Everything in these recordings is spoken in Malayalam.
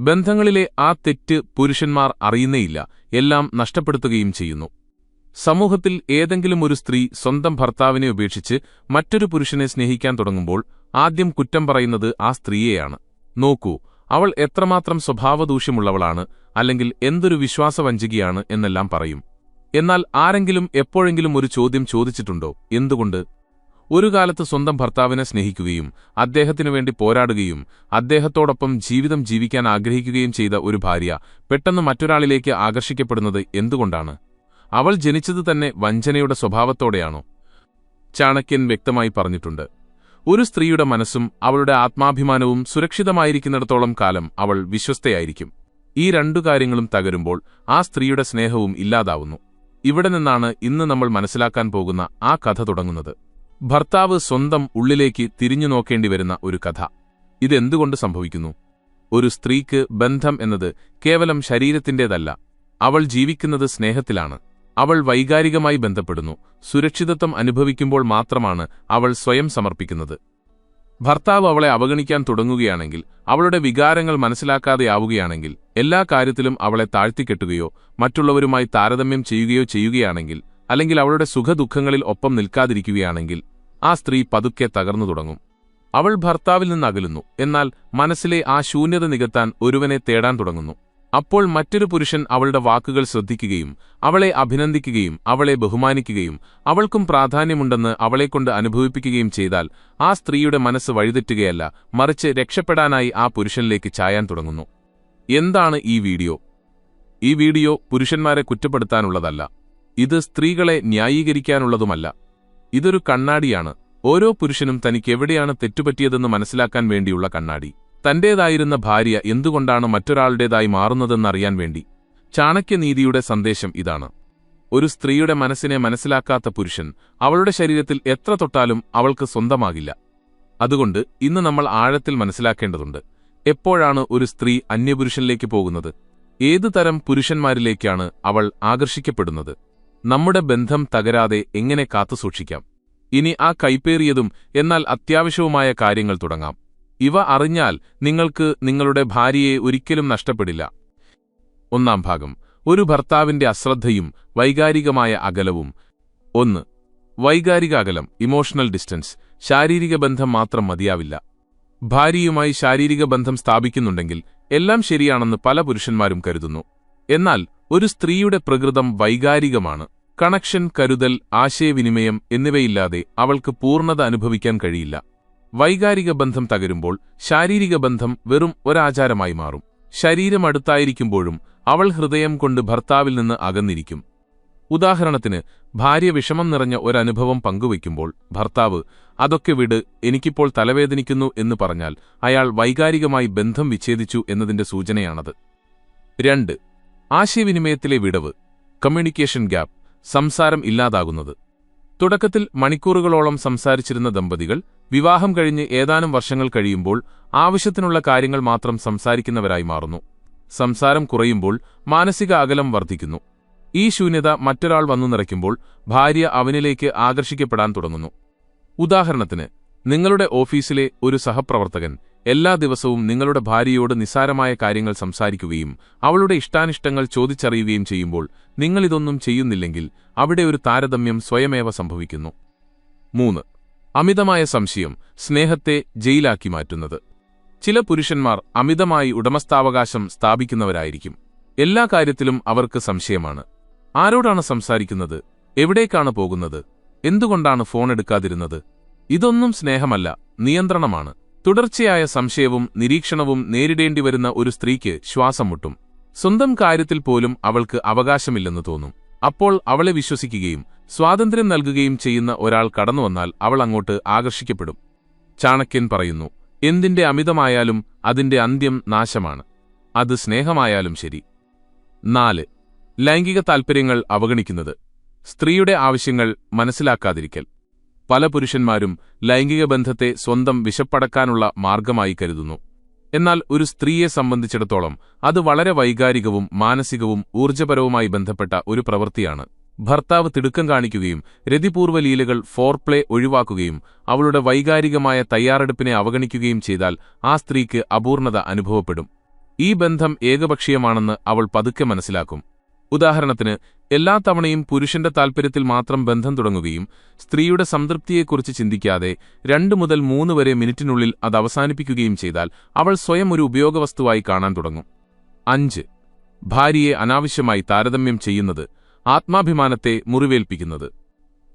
ബന്ധങ്ങളിലെ ആ തെറ്റ് പുരുഷന്മാർ അറിയുന്നേയില്ല എല്ലാം നഷ്ടപ്പെടുത്തുകയും ചെയ്യുന്നു. സമൂഹത്തിൽ ഏതെങ്കിലും ഒരു സ്ത്രീ സ്വന്തം ഭർത്താവിനെ ഉപേക്ഷിച്ച് മറ്റൊരു പുരുഷനെ സ്നേഹിക്കാൻ തുടങ്ങുമ്പോൾ ആദ്യം കുറ്റം പറയുന്നത് ആ സ്ത്രീയെയാണ്. നോക്കൂ അവൾ എത്രമാത്രം സ്വഭാവദൂഷ്യമുള്ളവളാണ് അല്ലെങ്കിൽ എന്തൊരു വിശ്വാസവഞ്ചികയാണ് എന്നെല്ലാം പറയും. എന്നാൽ ആരെങ്കിലും എപ്പോഴെങ്കിലും ഒരു ചോദ്യം ചോദിച്ചിട്ടുണ്ടോ? എന്തുകൊണ്ട്? ഒരു കാലത്ത് സ്വന്തം ഭർത്താവിനെ സ്നേഹിക്കുകയും അദ്ദേഹത്തിനു വേണ്ടി പോരാടുകയും അദ്ദേഹത്തോടൊപ്പം ജീവിതം ജീവിക്കാൻ ആഗ്രഹിക്കുകയും ചെയ്ത ഒരു ഭാര്യ പെട്ടെന്ന് മറ്റൊരാളിലേക്ക് ആകർഷിക്കപ്പെടുന്നത് എന്തുകൊണ്ടാണ്? അവൾ ജനിച്ചത് തന്നെ വഞ്ചനയുടെ സ്വഭാവത്തോടെയാണോ? ചാണക്യൻ വ്യക്തമായി പറഞ്ഞിട്ടുണ്ട്. ഒരു സ്ത്രീയുടെ മനസ്സും അവളുടെ ആത്മാഭിമാനവും സുരക്ഷിതമായിരിക്കുന്നിടത്തോളം കാലം അവൾ വിശ്വസ്തയായിരിക്കും. ഈ രണ്ടു കാര്യങ്ങളും തകരുമ്പോൾ ആ സ്ത്രീയുടെ സ്നേഹവും ഇല്ലാതാവുന്നു. ഇവിടെ നിന്നാണ് ഇന്ന് നമ്മൾ മനസ്സിലാക്കാൻ പോകുന്ന ആ കഥ തുടങ്ങുന്നത്. ഭർത്താവ് സ്വന്തം ഉള്ളിലേക്ക് തിരിഞ്ഞു നോക്കേണ്ടി വരുന്ന ഒരു കഥ. ഇതെന്തുകൊണ്ട് സംഭവിക്കുന്നു? ഒരു സ്ത്രീക്ക് ബന്ധം എന്നത് കേവലം ശരീരത്തിന്റേതല്ല. അവൾ ജീവിക്കുന്നത് സ്നേഹത്തിലാണ്. അവൾ വൈകാരികമായി ബന്ധപ്പെടുന്നു. സുരക്ഷിതത്വം അനുഭവിക്കുമ്പോൾ മാത്രമാണ് അവൾ സ്വയം സമർപ്പിക്കുന്നത്. ഭർത്താവ് അവളെ അവഗണിക്കാൻ തുടങ്ങുകയാണെങ്കിൽ അവളുടെ വികാരങ്ങൾ മനസ്സിലാക്കാതെയാവുകയാണെങ്കിൽ എല്ലാ കാര്യത്തിലും അവളെ താഴ്ത്തിക്കെട്ടുകയോ മറ്റുള്ളവരുമായി താരതമ്യം ചെയ്യുകയോ ചെയ്യുകയാണെങ്കിൽ അല്ലെങ്കിൽ അവളുടെ സുഖദുഃഖങ്ങളിൽ ഒപ്പം നിൽക്കാതിരിക്കുകയാണെങ്കിൽ ആ സ്ത്രീ പതുക്കെ തകർന്നു തുടങ്ങും. അവൾ ഭർത്താവിൽ നിന്ന് അകലുന്നു. എന്നാൽ മനസ്സിലെ ആ ശൂന്യത നികത്താൻ ഒരുവനെ തേടാൻ തുടങ്ങുന്നു. അപ്പോൾ മറ്റൊരു പുരുഷൻ അവളുടെ വാക്കുകൾ ശ്രദ്ധിക്കുകയും അവളെ അഭിനന്ദിക്കുകയും അവളെ ബഹുമാനിക്കുകയും അവൾക്കും പ്രാധാന്യമുണ്ടെന്ന് അവളെക്കൊണ്ട് അനുഭവിപ്പിക്കുകയും ചെയ്താൽ ആ സ്ത്രീയുടെ മനസ്സ് വഴിതെറ്റുകയല്ല മറിച്ച് രക്ഷപ്പെടാനായി ആ പുരുഷനിലേക്ക് ചായാൻ തുടങ്ങുന്നു. എന്താണ് ഈ വീഡിയോ? ഈ വീഡിയോ പുരുഷന്മാരെ കുറ്റപ്പെടുത്താനുള്ളതല്ല. ഇത് സ്ത്രീകളെ ന്യായീകരിക്കാനുള്ളതുമല്ല. ഇതൊരു കണ്ണാടിയാണ്. ഓരോ പുരുഷനും തനിക്ക് തനിക്കെവിടെയാണ് തെറ്റുപറ്റിയതെന്ന് മനസ്സിലാക്കാൻ വേണ്ടിയുള്ള കണ്ണാടി. തന്റേതായിരുന്ന ഭാര്യ എന്തുകൊണ്ടാണ് മറ്റൊരാളുടേതായി മാറുന്നതെന്നറിയാൻ വേണ്ടി. ചാണക്യനീതിയുടെ സന്ദേശം ഇതാണ്. ഒരു സ്ത്രീയുടെ മനസ്സിനെ മനസ്സിലാക്കാത്ത പുരുഷൻ അവളുടെ ശരീരത്തിൽ എത്ര തൊട്ടാലും അവൾക്ക് സ്വന്തമാകില്ല. അതുകൊണ്ട് ഇന്ന് നമ്മൾ ആഴത്തിൽ മനസ്സിലാക്കേണ്ടതുണ്ട്. എപ്പോഴാണ് ഒരു സ്ത്രീ അന്യപുരുഷനിലേക്ക് പോകുന്നത്? ഏതു തരം പുരുഷന്മാരിലേക്കാണ് അവൾ ആകർഷിക്കപ്പെടുന്നത്? നമ്മുടെ ബന്ധം തകരാതെ എങ്ങനെ കാത്തുസൂക്ഷിക്കാം ഇനി ആ കൈപ്പേറിയതും എന്നാൽ അത്യാവശ്യവുമായ കാര്യങ്ങൾ തുടങ്ങാം. ഇവ അറിഞ്ഞാൽ നിങ്ങൾക്ക് നിങ്ങളുടെ ഭാര്യയെ ഒരിക്കലും നഷ്ടപ്പെടില്ല. ഒന്നാം ഭാഗം. ഒരു ഭർത്താവിന്റെ അശ്രദ്ധയും വൈകാരികമായ അകലവും. ഒന്ന്. വൈകാരിക അകലം ഇമോഷണൽ ഡിസ്റ്റൻസ് ശാരീരിക ബന്ധം മാത്രം മതിയാവില്ല. ഭാര്യയുമായി ശാരീരിക ബന്ധം സ്ഥാപിക്കുന്നുണ്ടെങ്കിൽ എല്ലാം ശരിയാണെന്ന് പല പുരുഷന്മാരും കരുതുന്നു. എന്നാൽ ഒരു സ്ത്രീയുടെ പ്രകൃതം വൈകാരികമാണ്. കണക്ഷൻ കരുതൽ ആശയവിനിമയം എന്നിവയില്ലാതെ അവൾക്ക് പൂർണത അനുഭവിക്കാൻ കഴിയില്ല. വൈകാരിക ബന്ധം തകരുമ്പോൾ ശാരീരിക ബന്ധം വെറും ഒരാചാരമായി മാറും. ശരീരം അടുത്തായിരിക്കുമ്പോഴും അവൾ ഹൃദയം കൊണ്ട് ഭർത്താവിൽ നിന്ന് അകന്നിരിക്കും. ഉദാഹരണത്തിന് ഭാര്യ വിഷമം നിറഞ്ഞ ഒരനുഭവം പങ്കുവയ്ക്കുമ്പോൾ ഭർത്താവ് അതൊക്കെ വിട് എനിക്കിപ്പോൾ തലവേദനിക്കുന്നു എന്ന് പറഞ്ഞാൽ അയാൾ വൈകാരികമായി ബന്ധം വിച്ഛേദിച്ചു എന്നതിന്റെ സൂചനയാണത്. രണ്ട് ആശയവിനിമയത്തിലെ വിടവ് കമ്മ്യൂണിക്കേഷൻ ഗ്യാപ്പ് സംസാരം ഇല്ലാതാകുന്നത്. തുടക്കത്തിൽ മണിക്കൂറുകളോളം സംസാരിച്ചിരുന്ന ദമ്പതികൾ വിവാഹം കഴിഞ്ഞ് ഏതാനും വർഷങ്ങൾ കഴിയുമ്പോൾ ആവശ്യത്തിനുള്ള കാര്യങ്ങൾ മാത്രം സംസാരിക്കുന്നവരായി മാറുന്നു. സംസാരം കുറയുമ്പോൾ മാനസിക അകലം വർദ്ധിക്കുന്നു. ഈ ശൂന്യത മറ്റൊരാൾ വന്നു നിറയ്ക്കുമ്പോൾ ഭാര്യ അവനിലേക്ക് ആകർഷിക്കപ്പെടാൻ തുടങ്ങുന്നു. ഉദാഹരണത്തിന് നിങ്ങളുടെ ഓഫീസിലെ ഒരു സഹപ്രവർത്തകൻ എല്ലാ ദിവസവും നിങ്ങളുടെ ഭാര്യയോട് നിസാരമായ കാര്യങ്ങൾ സംസാരിക്കുകയും അവളുടെ ഇഷ്ടാനിഷ്ടങ്ങൾ ചോദിച്ചറിയുകയും ചെയ്യുമ്പോൾ നിങ്ങളിതൊന്നും ചെയ്യുന്നില്ലെങ്കിൽ അവിടെ ഒരു താരതമ്യം സ്വയമേവ സംഭവിക്കുന്നു. മൂന്ന്. അമിതമായ സംശയം സ്നേഹത്തെ ജയിലാക്കി മാറ്റുന്നത്. ചില പുരുഷന്മാർ അമിതമായി ഉടമസ്ഥാവകാശം സ്ഥാപിക്കുന്നവരായിരിക്കും. എല്ലാ കാര്യത്തിലും അവർക്ക് സംശയമാണ്. ആരോടാണ് സംസാരിക്കുന്നത്? എവിടേക്കാണ് പോകുന്നത്? എന്തുകൊണ്ടാണ് ഫോൺ എടുക്കാതിരുന്നത്? ഇതൊന്നും സ്നേഹമല്ല നിയന്ത്രണമാണ്. തുടർച്ചയായ സംശയവും നിരീക്ഷണവും നേരിടേണ്ടി വരുന്ന ഒരു സ്ത്രീക്ക് ശ്വാസം മുട്ടും. സ്വന്തം കാര്യത്തിൽ പോലും അവൾക്ക് അവകാശമില്ലെന്ന് തോന്നും. അപ്പോൾ അവളെ വിശ്വസിക്കുകയും സ്വാതന്ത്ര്യം നൽകുകയും ചെയ്യുന്ന ഒരാൾ കടന്നുവന്നാൽ അവൾ അങ്ങോട്ട് ആകർഷിക്കപ്പെടും. ചാണക്യൻ പറയുന്നു എന്തിന്റെ അമിതമായാലും അതിന്റെ അന്ത്യം നാശമാണ്. അത് സ്നേഹമായാലും ശരി. നാല് ലൈംഗിക താൽപ്പര്യങ്ങൾ അവഗണിക്കുന്നത്. സ്ത്രീയുടെ ആവശ്യങ്ങൾ മനസ്സിലാക്കാതിരിക്കൽ. പല പുരുഷന്മാരും ലൈംഗിക ബന്ധത്തെ സ്വന്തം വിശപ്പടക്കാനുള്ള മാർഗമായി കരുതുന്നു. എന്നാൽ ഒരു സ്ത്രീയെ സംബന്ധിച്ചിടത്തോളം അത് വളരെ വൈകാരികവും മാനസികവും ഊർജപരവുമായി ബന്ധപ്പെട്ട ഒരു പ്രവൃത്തിയാണ്. ഭർത്താവ് തിടുക്കം കാണിക്കുകയും രതിപൂർവ ലീലകൾ ഫോർപ്ലേ ഒഴിവാക്കുകയും അവളുടെ വൈകാരികമായ തയ്യാറെടുപ്പിനെ അവഗണിക്കുകയും ചെയ്താൽ ആ സ്ത്രീക്ക് അപൂർണത അനുഭവപ്പെടും. ഈ ബന്ധം ഏകപക്ഷീയമാണെന്ന് അവൾ പതുക്കെ മനസ്സിലാക്കും. ഉദാഹരണത്തിന് എല്ലാ തവണയും പുരുഷന്റെ താൽപ്പര്യത്തിൽ മാത്രം ബന്ധം തുടങ്ങുകയും സ്ത്രീയുടെ സംതൃപ്തിയെക്കുറിച്ച് ചിന്തിക്കാതെ രണ്ടു മുതൽ മൂന്ന് വരെ മിനിറ്റിനുള്ളിൽ അത് അവസാനിപ്പിക്കുകയും ചെയ്താൽ അവൾ സ്വയം ഒരു ഉപയോഗവസ്തുവായി കാണാൻ തുടങ്ങും. അഞ്ച്. ഭാര്യയെ അനാവശ്യമായി താരതമ്യം ചെയ്യുന്നത് ആത്മാഭിമാനത്തെ മുറിവേൽപ്പിക്കുന്നത്.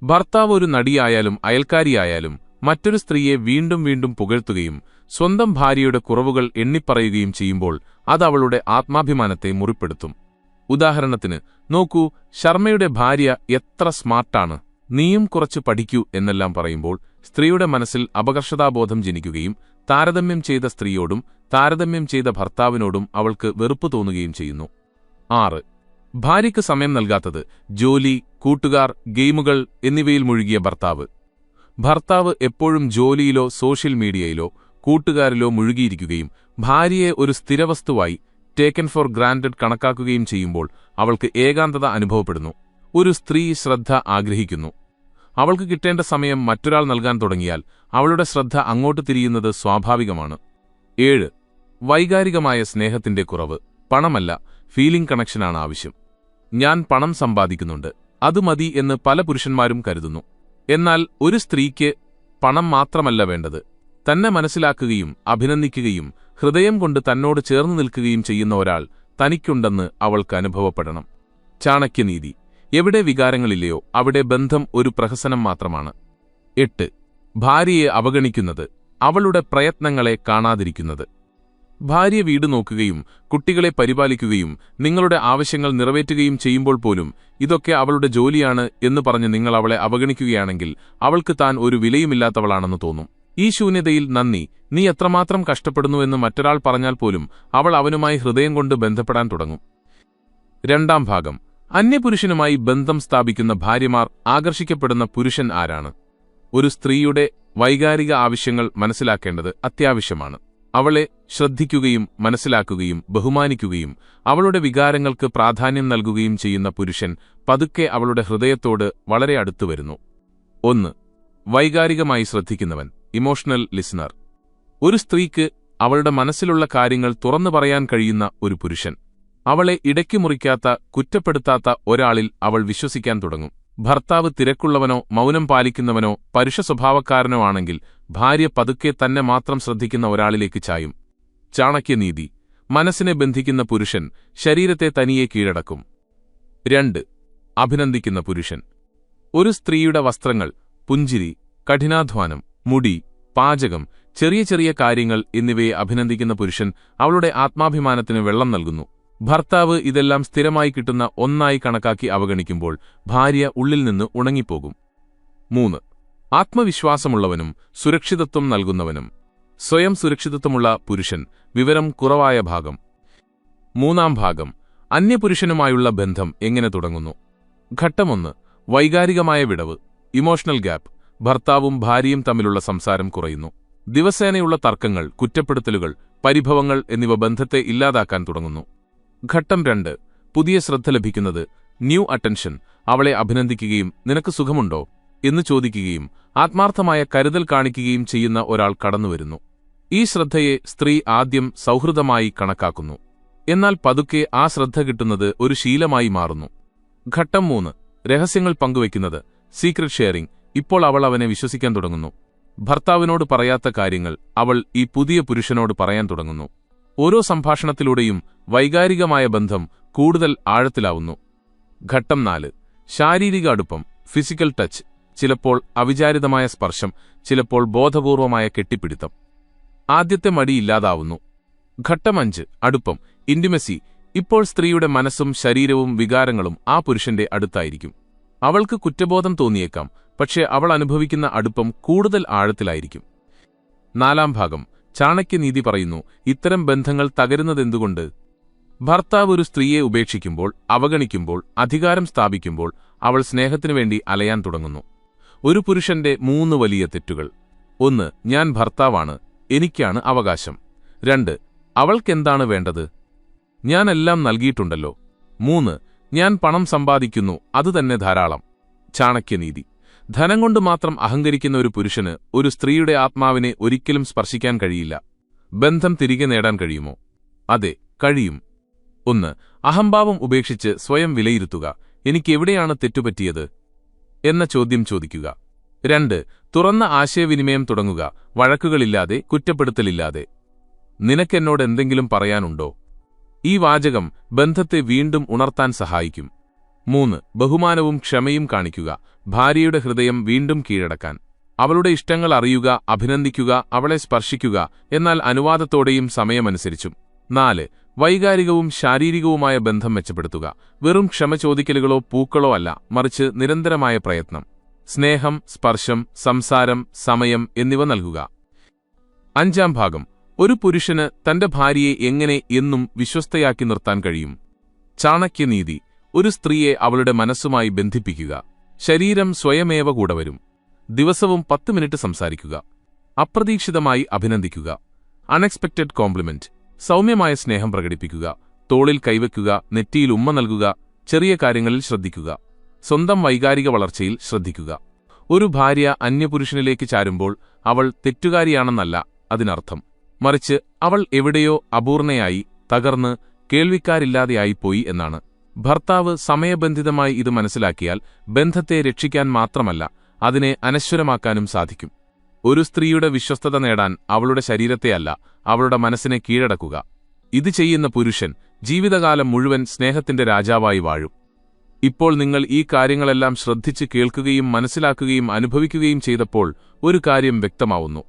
ഭർത്താവ് ഒരു നടിയായാലും അയൽക്കാരിയായാലും മറ്റൊരു സ്ത്രീയെ വീണ്ടും വീണ്ടും പുകഴ്ത്തുകയും സ്വന്തം ഭാര്യയുടെ കുറവുകൾ എണ്ണിപ്പറയുകയും ചെയ്യുമ്പോൾ അത് അവളുടെ ആത്മാഭിമാനത്തെ മുറിപ്പെടുത്തും. ഉദാഹരണത്തിന് നോക്കൂ ശർമ്മയുടെ ഭാര്യ എത്ര സ്മാർട്ടാണ്. നീയും കുറച്ച് പഠിക്കൂ എന്നെല്ലാം പറയുമ്പോൾ സ്ത്രീയുടെ മനസ്സിൽ അപകർഷതാബോധം ജനിക്കുകയും താരതമ്യം ചെയ്ത സ്ത്രീയോടും താരതമ്യം ചെയ്ത ഭർത്താവിനോടും അവൾക്ക് വെറുപ്പ് തോന്നുകയും ചെയ്യുന്നു. ആറ്. ഭാര്യയ്ക്ക് സമയം നൽകാത്തത് ജോലി കൂട്ടുകാർ ഗെയിമുകൾ എന്നിവയിൽ മുഴുകിയ ഭർത്താവ്. ഭർത്താവ് എപ്പോഴും ജോലിയിലോ സോഷ്യൽ മീഡിയയിലോ കൂട്ടുകാരിലോ മുഴുകിയിരിക്കുകയും ഭാര്യയെ ഒരു സ്ഥിരവസ്തുവായി ടേക്കൻ ഫോർ ഗ്രാൻഡഡ് കണക്കാക്കുകയും ചെയ്യുമ്പോൾ അവൾക്ക് ഏകാന്തത അനുഭവപ്പെടുന്നു. ഒരു സ്ത്രീ ശ്രദ്ധ ആഗ്രഹിക്കുന്നു. അവൾക്ക് കിട്ടേണ്ട സമയം മറ്റൊരാൾ നൽകാൻ തുടങ്ങിയാൽ അവളുടെ ശ്രദ്ധ അങ്ങോട്ട് തിരിയുന്നത് സ്വാഭാവികമാണ്. ഏഴ്. വൈകാരികമായ സ്നേഹത്തിന്റെ കുറവ്. പണമല്ല ഫീലിംഗ് കണക്ഷനാണ് ആവശ്യം. ഞാൻ പണം സമ്പാദിക്കുന്നുണ്ട്. അത് മതി എന്ന് പല പുരുഷന്മാരും കരുതുന്നു. എന്നാൽ ഒരു സ്ത്രീക്ക് പണം മാത്രമല്ല വേണ്ടത്. തന്നെ മനസ്സിലാക്കുകയും അഭിനന്ദിക്കുകയും ഹൃദയം കൊണ്ട് തന്നോട് ചേർന്നു നിൽക്കുകയും ചെയ്യുന്ന ഒരാൾ തനിക്കുണ്ടെന്ന് അവൾക്ക് അനുഭവപ്പെടണം. ചാണക്യനീതി. എവിടെ വികാരങ്ങളില്ലയോ അവിടെ ബന്ധം ഒരു പ്രഹസനം മാത്രമാണ്. എട്ട്. ഭാര്യയെ അവഗണിക്കുന്നത്. അവളുടെ പ്രയത്നങ്ങളെ കാണാതിരിക്കുന്നത്. ഭാര്യ വീട് നോക്കുകയും കുട്ടികളെ പരിപാലിക്കുകയും നിങ്ങളുടെ ആവശ്യങ്ങൾ നിറവേറ്റുകയും ചെയ്യുമ്പോൾ പോലും ഇതൊക്കെ അവളുടെ ജോലിയാണ് എന്ന് പറഞ്ഞ് നിങ്ങൾ അവളെ അവഗണിക്കുകയാണെങ്കിൽ അവൾക്ക് താൻ ഒരു വിലയുമില്ലാത്തവളാണെന്ന് തോന്നും. ഈ ശൂന്യതയിൽ നന്ദി. നീ എത്രമാത്രം കഷ്ടപ്പെടുന്നുവെന്ന് മറ്റൊരാൾ പറഞ്ഞാൽ പോലും അവൾ അവനുമായി ഹൃദയം കൊണ്ട് ബന്ധപ്പെടാൻ തുടങ്ങും. രണ്ടാം ഭാഗം. അന്യപുരുഷനുമായി ബന്ധം സ്ഥാപിക്കുന്ന ഭാര്യമാർ ആകർഷിക്കപ്പെടുന്ന പുരുഷൻ ആരാണ്? ഒരു സ്ത്രീയുടെ വൈകാരിക ആവശ്യങ്ങൾ മനസ്സിലാക്കേണ്ടത് അത്യാവശ്യമാണ്. അവളെ ശ്രദ്ധിക്കുകയും മനസ്സിലാക്കുകയും ബഹുമാനിക്കുകയും അവളുടെ വികാരങ്ങൾക്ക് പ്രാധാന്യം നൽകുകയും ചെയ്യുന്ന പുരുഷൻ പതുക്കെ അവളുടെ ഹൃദയത്തോട് വളരെ അടുത്തുവരുന്നു ഒന്ന്. വൈകാരികമായി ശ്രദ്ധിക്കുന്നവൻ. Emotional listener. ഒരു സ്ത്രീക്ക് അവളുടെ മനസ്സിലുള്ള കാര്യങ്ങൾ തുറന്നു പറയാൻ കഴിയുന്ന ഒരു പുരുഷൻ. അവളെ ഇടയ്ക്ക് മുറിക്കാത്ത കുറ്റപ്പെടുത്താത്ത ഒരാളിൽ അവൾ വിശ്വസിക്കാൻ തുടങ്ങും. ഭർത്താവ് തിരക്കുള്ളവനോ മൗനം പാലിക്കുന്നവനോ പരുഷ സ്വഭാവക്കാരനോ ആണെങ്കിൽ ഭാര്യ പതുക്കെ തന്നെ മാത്രം ശ്രദ്ധിക്കുന്ന ഒരാളിലേക്ക് ചായും. ചാണക്യനീതി. മനസ്സിനെ ബന്ധിക്കുന്ന പുരുഷൻ ശരീരത്തെ തനിയെ കീഴടക്കും. രണ്ട്. അഭിനന്ദിക്കുന്ന പുരുഷൻ. ഒരു സ്ത്രീയുടെ വസ്ത്രങ്ങൾ പുഞ്ചിരി കഠിനാധ്വാനം. മുടി പാചകം ചെറിയ ചെറിയ കാര്യങ്ങൾ എന്നിവയെ അഭിനന്ദിക്കുന്ന പുരുഷൻ അവളുടെ ആത്മാഭിമാനത്തിന് വെള്ളം നൽകുന്നു. ഭർത്താവ് ഇതെല്ലാം സ്ഥിരമായി കിട്ടുന്ന ഒന്നായി കണക്കാക്കി അവഗണിക്കുമ്പോൾ ഭാര്യ ഉള്ളിൽ നിന്ന് ഉണങ്ങിപ്പോകും. മൂന്ന്. ആത്മവിശ്വാസമുള്ളവനും സുരക്ഷിതത്വം നൽകുന്നവനും. സ്വയം സുരക്ഷിതത്വമുള്ള പുരുഷൻ വിവരം കുറവായ ഭാഗം. മൂന്നാം ഭാഗം. അന്യപുരുഷനുമായുള്ള ബന്ധം എങ്ങനെ തുടങ്ങുന്നു? ഘട്ടമൊന്ന് വൈകാരികമായ വിടവ്. ഇമോഷണൽ ഗ്യാപ്പ് ഭർത്താവും ഭാര്യയും തമ്മിലുള്ള സംസാരം കുറയുന്നു. ദിവസേനയുള്ള തർക്കങ്ങൾ കുറ്റപ്പെടുത്തലുകൾ പരിഭവങ്ങൾ എന്നിവ ബന്ധത്തെ ഇല്ലാതാക്കാൻ തുടങ്ങുന്നു. ഘട്ടം രണ്ട്. പുതിയ ശ്രദ്ധ ലഭിക്കുന്നത് ന്യൂ അറ്റൻഷൻ അവളെ അഭിനന്ദിക്കുകയും നിനക്ക് സുഖമുണ്ടോ? എന്ന് ചോദിക്കുകയും ആത്മാർത്ഥമായ കരുതൽ കാണിക്കുകയും ചെയ്യുന്ന ഒരാൾ കടന്നുവരുന്നു. ഈ ശ്രദ്ധയെ സ്ത്രീ ആദ്യം സൗഹൃദമായി കണക്കാക്കുന്നു. എന്നാൽ പതുക്കെ ആ ശ്രദ്ധ കിട്ടുന്നത് ഒരു ശീലമായി മാറുന്നു. ഘട്ടം മൂന്ന്. രഹസ്യങ്ങൾ പങ്കുവയ്ക്കുന്നത് സീക്രട്ട് ഷെയറിംഗ് ഇപ്പോൾ അവൾ അവനെ വിശ്വസിക്കാൻ തുടങ്ങുന്നു. ഭർത്താവിനോട് പറയാത്ത കാര്യങ്ങൾ അവൾ ഈ പുതിയ പുരുഷനോട് പറയാൻ തുടങ്ങുന്നു. ഓരോ സംഭാഷണത്തിലൂടെയും വൈകാരികമായ ബന്ധം കൂടുതൽ ആഴത്തിലാവുന്നു. ഘട്ടം നാല്. ശാരീരിക അടുപ്പം ഫിസിക്കൽ ടച്ച് ചിലപ്പോൾ അവിചാരിതമായ സ്പർശം ചിലപ്പോൾ ബോധപൂർവമായ കെട്ടിപ്പിടുത്തം. ആദ്യത്തെ മടിയില്ലാതാവുന്നു ഘട്ടം അഞ്ച്. അടുപ്പം ഇന്റിമസി ഇപ്പോൾ സ്ത്രീയുടെ മനസ്സും ശരീരവും വികാരങ്ങളും ആ പുരുഷന്റെ അടുത്തായിരിക്കും. അവൾക്ക് കുറ്റബോധം തോന്നിയേക്കാം പക്ഷേ അവൾ അനുഭവിക്കുന്ന അടുപ്പം കൂടുതൽ ആഴത്തിലായിരിക്കും. നാലാം ഭാഗം. ചാണക്യനീതി പറയുന്നു ഇത്തരം ബന്ധങ്ങൾ തകരുന്നതെന്തുകൊണ്ട്? ഭർത്താവ് ഒരു സ്ത്രീയെ ഉപേക്ഷിക്കുമ്പോൾ അവഗണിക്കുമ്പോൾ അധികാരം സ്ഥാപിക്കുമ്പോൾ അവൾ സ്നേഹത്തിനു വേണ്ടി അലയാൻ തുടങ്ങുന്നു. ഒരു പുരുഷന്റെ മൂന്ന് വലിയ തെറ്റുകൾ. ഒന്ന് ഞാൻ ഭർത്താവാണ് എനിക്കാണ് അവകാശം. രണ്ട് അവൾക്കെന്താണ് വേണ്ടത്? ഞാനെല്ലാം നൽകിയിട്ടുണ്ടല്ലോ. മൂന്ന് ഞാൻ പണം സമ്പാദിക്കുന്നു അതുതന്നെ ധാരാളം. ചാണക്യനീതി ധനം കൊണ്ട് മാത്രം അഹങ്കരിക്കുന്ന ഒരു പുരുഷന് ഒരു സ്ത്രീയുടെ ആത്മാവിനെ ഒരിക്കലും സ്പർശിക്കാൻ കഴിയില്ല. ബന്ധം തിരികെ നേടാൻ കഴിയുമോ? അതെ കഴിയും. ഒന്ന് അഹംഭാവം ഉപേക്ഷിച്ച് സ്വയം വിലയിരുത്തുക. എനിക്കെവിടെയാണ് തെറ്റുപറ്റിയത്? എന്ന ചോദ്യം ചോദിക്കുക. രണ്ട് തുറന്ന ആശയവിനിമയം തുടങ്ങുക. വഴക്കുകളില്ലാതെ കുറ്റപ്പെടുത്തലില്ലാതെ. നിനക്കെന്നോട് എന്തെങ്കിലും പറയാനുണ്ടോ? ഈ വാചകം ബന്ധത്തെ വീണ്ടും ഉണർത്താൻ സഹായിക്കും. മൂന്ന് ബഹുമാനവും ക്ഷമയും കാണിക്കുക. ഭാര്യയുടെ ഹൃദയം വീണ്ടും കീഴടക്കാൻ. അവളുടെ ഇഷ്ടങ്ങൾ അറിയുക അഭിനന്ദിക്കുക അവളെ സ്പർശിക്കുക എന്നാൽ അനുവാദത്തോടെയും സമയമനുസരിച്ചും. നാല് വൈകാരികവും ശാരീരികവുമായ ബന്ധം മെച്ചപ്പെടുത്തുക. വെറും ക്ഷമ ചോദിക്കലുകളോ പൂക്കളോ അല്ല മറിച്ച് നിരന്തരമായ പ്രയത്നം. സ്നേഹം സ്പർശം സംസാരം സമയം എന്നിവ നൽകുക. അഞ്ചാം ഭാഗം ഒരു പുരുഷന് തന്റെ ഭാര്യയെ എങ്ങനെ എന്നും വിശ്വസ്തയാക്കി നിർത്താൻ കഴിയും. ചാണക്യനീതി. ഒരു സ്ത്രീയെ അവളുടെ മനസ്സുമായി ബന്ധിപ്പിക്കുക. ശരീരം സ്വയമേവ കൂടെ വരും. ദിവസവും പത്ത് മിനിറ്റ് സംസാരിക്കുക. അപ്രതീക്ഷിതമായി അഭിനന്ദിക്കുക. Unexpected compliment. സൗമ്യമായ സ്നേഹം പ്രകടിപ്പിക്കുക. തോളിൽ കൈവയ്ക്കുക. നെറ്റിയിൽ ഉമ്മ നൽകുക. ചെറിയ കാര്യങ്ങളിൽ ശ്രദ്ധിക്കുക. സ്വന്തം വൈകാരിക വളർച്ചയിൽ ശ്രദ്ധിക്കുക. ഒരു ഭാര്യ അന്യപുരുഷനിലേക്ക് ചാരുമ്പോൾ അവൾ തെറ്റുകാരിയാണെന്നല്ല അതിനർത്ഥം. മറിച്ച് അവൾ എവിടെയോ അപൂർണയായി തകർന്ന് കേൾവിക്കാരില്ലാതെയായിപ്പോയി എന്നാണ്. ഭർത്താവ് സമയബന്ധിതമായി ഇത് മനസ്സിലാക്കിയാൽ ബന്ധത്തെ രക്ഷിക്കാൻ മാത്രമല്ല അതിനെ അനശ്വരമാക്കാനും സാധിക്കും. ഒരു സ്ത്രീയുടെ വിശ്വസ്തത നേടാൻ അവളുടെ ശരീരത്തെയല്ല അവളുടെ മനസ്സിനെ കീഴടക്കുക. ഇത് ചെയ്യുന്ന പുരുഷൻ ജീവിതകാലം മുഴുവൻ സ്നേഹത്തിന്റെ രാജാവായി വാഴും. ഇപ്പോൾ നിങ്ങൾ ഈ കാര്യങ്ങളെല്ലാം ശ്രദ്ധിച്ച് കേൾക്കുകയും മനസ്സിലാക്കുകയും അനുഭവിക്കുകയും ചെയ്തപ്പോൾ ഒരു കാര്യം വ്യക്തമാവുന്നു.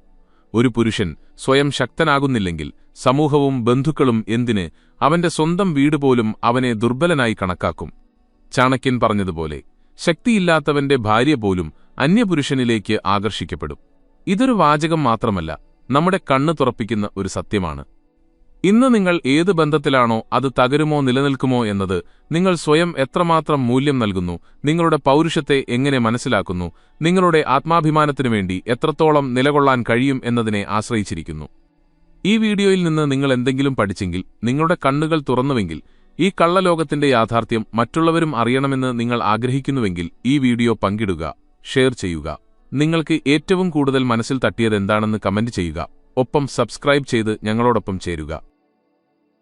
ഒരു പുരുഷൻ സ്വയം ശക്തനാകുന്നില്ലെങ്കിൽ സമൂഹവും ബന്ധുക്കളും എന്തിന് അവന്റെ സ്വന്തം വീട് പോലും അവനെ ദുർബലനായി കണക്കാക്കും? ചാണക്യൻ പറഞ്ഞതുപോലെ ശക്തിയില്ലാത്തവന്റെ ഭാര്യ പോലും അന്യപുരുഷനിലേക്ക് ആകർഷിക്കപ്പെടും. ഇതൊരു വാചകം മാത്രമല്ല നമ്മുടെ കണ്ണ് തുറപ്പിക്കുന്ന ഒരു സത്യമാണ്. ഇന്ന് നിങ്ങൾ ഏത് ബന്ധത്തിലാണോ അത് തകരുമോ നിലനിൽക്കുമോ എന്നത് നിങ്ങൾ സ്വയം എത്രമാത്രം മൂല്യം നൽകുന്നു നിങ്ങളുടെ പൗരുഷത്തെ എങ്ങനെ മനസ്സിലാക്കുന്നു നിങ്ങളുടെ ആത്മാഭിമാനത്തിനു വേണ്ടി എത്രത്തോളം നിലകൊള്ളാൻ കഴിയും എന്നതിനെ ആശ്രയിച്ചിരിക്കുന്നു. ഈ വീഡിയോയിൽ നിന്ന് നിങ്ങൾ എന്തെങ്കിലും പഠിച്ചെങ്കിൽ നിങ്ങളുടെ കണ്ണുകൾ തുറന്നുവെങ്കിൽ ഈ കള്ളലോകത്തിന്റെ യാഥാർത്ഥ്യം മറ്റുള്ളവരും അറിയണമെന്ന് നിങ്ങൾ ആഗ്രഹിക്കുന്നുവെങ്കിൽ ഈ വീഡിയോ പങ്കിടുക ഷെയർ ചെയ്യുക. നിങ്ങൾക്ക് ഏറ്റവും കൂടുതൽ മനസ്സിൽ തട്ടിയതെന്താണെന്ന് കമന്റ് ചെയ്യുക. ഒപ്പം സബ്സ്ക്രൈബ് ചെയ്ത് ഞങ്ങളോടൊപ്പം ചേരുക.